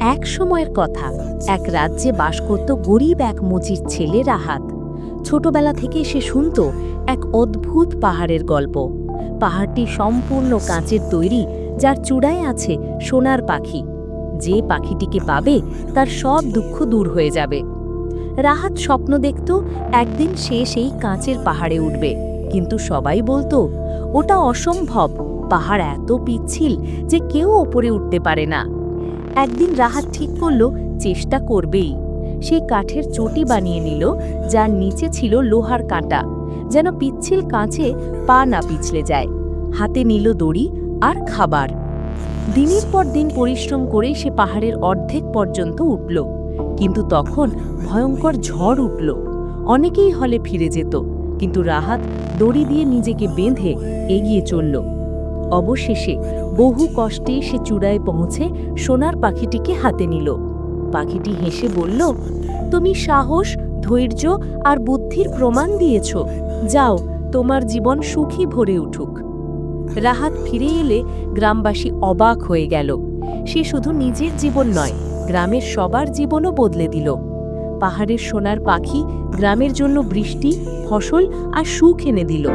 এক সময়ের কথা। এক রাজ্যে বাস করত গরিব এক মুচির ছেলে রাহাত। ছোটবেলা থেকে সে শুনত এক অদ্ভুত পাহাড়ের গল্প। পাহাড়টি সম্পূর্ণ কাঁচের তৈরি, যার চূড়ায় আছে সোনার পাখি। যে পাখিটিকে পাবে, তার সব দুঃখ দূর হয়ে যাবে। রাহাত স্বপ্ন দেখত, একদিন সে সেই কাঁচের পাহাড়ে উঠবে। কিন্তু সবাই বলতো, ওটা অসম্ভব। পাহাড় এত পিচ্ছিল যে কেউ ওপরে উঠতে পারে না। একদিন রাহাত ঠিক করল, চেষ্টা করবেই। সে কাঠের চটি বানিয়ে নিল, যার নিচে ছিল লোহার কাঁটা, যেন পিচ্ছিল কাঁচে পা না পিছলে যায়। হাতে নিল দড়ি আর খাবার। দিনের পর দিন পরিশ্রম করে সে পাহাড়ের অর্ধেক পর্যন্ত উঠল। কিন্তু তখন ভয়ঙ্কর ঝড় উঠল। অনেকেই হলে ফিরে যেত, কিন্তু রাহাত দড়ি দিয়ে নিজেকে বেঁধে এগিয়ে চলল। অবশেষে বহু কষ্টে সে চূড়ায় পৌঁছে সোনার পাখিটিকে হাতে নিল। পাখিটি হেসে বলল, তুমি সাহস, ধৈর্য আর বুদ্ধির প্রমাণ দিয়েছ। যাও, তোমার জীবন সুখী ভরে উঠুক। রাহাত ফিরে এলে গ্রামবাসী অবাক হয়ে গেল। সে শুধু নিজের জীবন নয়, গ্রামের সবার জীবনও বদলে দিল। পাহাড়ের সোনার পাখি গ্রামের জন্য বৃষ্টি, ফসল আর সুখ এনে দিল।